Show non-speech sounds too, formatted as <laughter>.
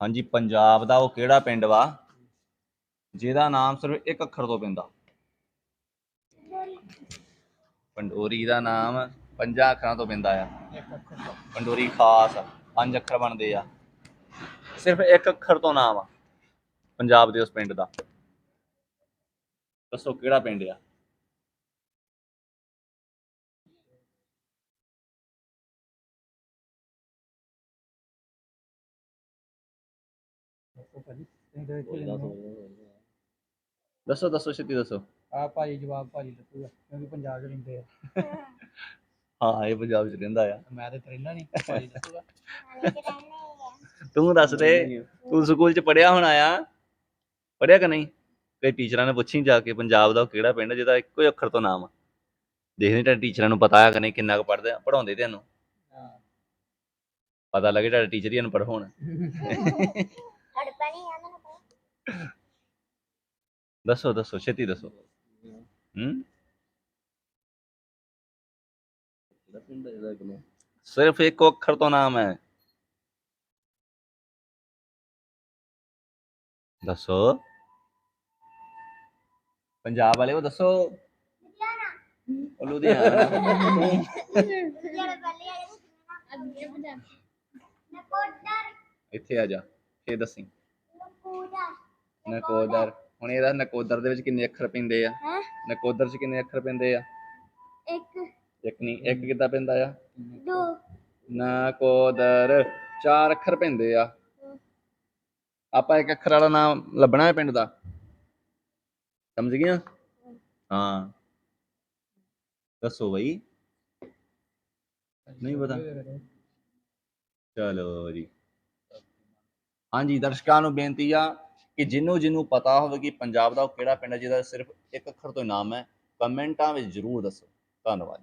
ਹਾਂਜੀ, ਪੰਜਾਬ ਦਾ ਉਹ ਕਿਹੜਾ ਪਿੰਡ ਵਾ? ਜਿਹਦਾ ਨਾਮ ਸਿਰਫ ਇੱਕ ਅੱਖਰ ਤੋਂ ਪੈਂਦਾ। ਪੰਡੋਰੀ ਦਾ ਨਾਮ ਪੰਜਾਂ ਅੱਖਰਾਂ ਤੋਂ ਪੈਂਦਾ ਆ। ਪੰਡੋਰੀ ਖਾਸ ਪੰਜ ਅੱਖਰ ਬਣਦੇ ਆ। ਸਿਰਫ ਇੱਕ ਅੱਖਰ ਤੋਂ ਨਾਮ ਆ, ਪੰਜਾਬ ਦੇ ਉਸ ਪਿੰਡ ਦਾ। ਦੱਸੋ ਕਿਹੜਾ ਪਿੰਡ ਆ? ਦੱਸੋ ਭਾਜੀ ਤੁਸੀਂ ਤਾਂ ਇੱਥੇ ਰਹਿੰਦੇ ਹੋ। ਦੱਸੋ ਦੱਸੋ ਛੇਤੀ ਦੱਸੋ। ਆਹ ਭਾਜੀ ਜਵਾਬ ਭਾਜੀ ਦੱਸੂਗਾ ਕਿਉਂਕਿ ਪੰਜਾਬ 'ਚ ਰਹਿੰਦੇ ਆ। ਹਾਂ ਇਹ ਪੰਜਾਬ 'ਚ ਰਹਿੰਦਾ ਆ। ਮੈਂ ਤੇ ਰਹਿੰਦਾ ਨਹੀਂ ਭਾਜੀ ਦੱਸੂਗਾ ਤੂੰ ਦੱਸ ਦੇ ਤੂੰ ਸਕੂਲ 'ਚ ਪੜਿਆ ਹੋਣਾ ਆ? ਪੜਿਆ ਕਿ ਨਹੀਂ? ਕਈ ਟੀਚਰਾਂ ਨੇ ਪੁੱਛੀ ਜਾ ਕੇ ਪੰਜਾਬ ਦਾ ਉਹ ਕਿਹੜਾ ਪਿੰਡ ਜਿਹਦਾ ਇੱਕੋ ਹੀ ਅੱਖਰ ਤੋਂ ਨਾਮ ਆ। ਦੇਖਦੇ ਤੁਹਾਡੇ ਟੀਚਰਾਂ ਨੂੰ ਪਤਾ ਆ ਕਿ ਨਹੀਂ ਕਿੰਨਾ ਕੁ ਪੜਦੇ ਪੜਾਉਂਦੇ ਤੈਨੂੰ ਹਾਂ। ਪਤਾ ਲੱਗੇ ਤੁਹਾਡੇ ਟੀਚਰ ਹੀ ਅਨਪੜ੍ਹ ਹੋਣ। <laughs> ਦੱਸੋ ਦੱਸੋ ਛੇਤੀ ਦੱਸੋ ਹੂੰ ਸਿਰਫ ਇੱਕ ਅੱਖਰ ਤੋਂ ਨਾਮ ਹੈ ਦੱਸੋ ਪੰਜਾਬ ਵਾਲੇ ਉਹ ਦੱਸੋ ਉਹ ਲੁਧਿਆਣਾ ਇੱਥੇ ਆ ਜਾ ਇਹ ਦੱਸੀ। ਨਕੋਦਰ। ਹੁਣ ਇਹਦਾ ਨਕੋਦਰ ਦੇ ਵਿੱਚ ਕਿੰਨੇ ਅੱਖਰ ਪੈਂਦੇ ਆ? ਹੈਂ? ਨਕੋਦਰ 'ਚ ਕਿੰਨੇ ਅੱਖਰ ਪੈਂਦੇ ਆ? ਇੱਕ। ਇੱਕ ਨਹੀਂ ਇੱਕ ਕਿੱਦਾਂ ਪੈਂਦਾ ਆ? ਦੋ। ਨਕੋਦਰ। ਚਾਰ ਅੱਖਰ ਪੈਂਦੇ ਆ। ਆਪਾਂ ਇੱਕ ਅੱਖਰ ਵਾਲਾ ਨਾਮ ਲੱਭਣਾ ਹੈ ਪਿੰਡ ਦਾ? ਸਮਝ ਗਿਆ ਹਾਂ। ਦੱਸੋ ਬਈ। ਨਹੀਂ ਪਤਾ। ਚਲੋ ਜੀ। ਹਾਂਜੀ, ਦਰਸ਼ਕਾਂ ਨੂੰ ਬੇਨਤੀ ਆ ਕਿ ਜਿਹਨੂੰ ਜਿਹਨੂੰ ਪਤਾ ਹੋਵੇ ਕਿ ਪੰਜਾਬ ਦਾ ਉਹ ਕਿਹੜਾ ਪਿੰਡ ਹੈ, ਜਿਹਦਾ ਸਿਰਫ ਇੱਕ ਅੱਖਰ ਤੋਂ ਨਾਮ ਹੈ, ਕਮੈਂਟਾਂ ਵਿੱਚ ਜ਼ਰੂਰ ਦੱਸੋ। ਧੰਨਵਾਦ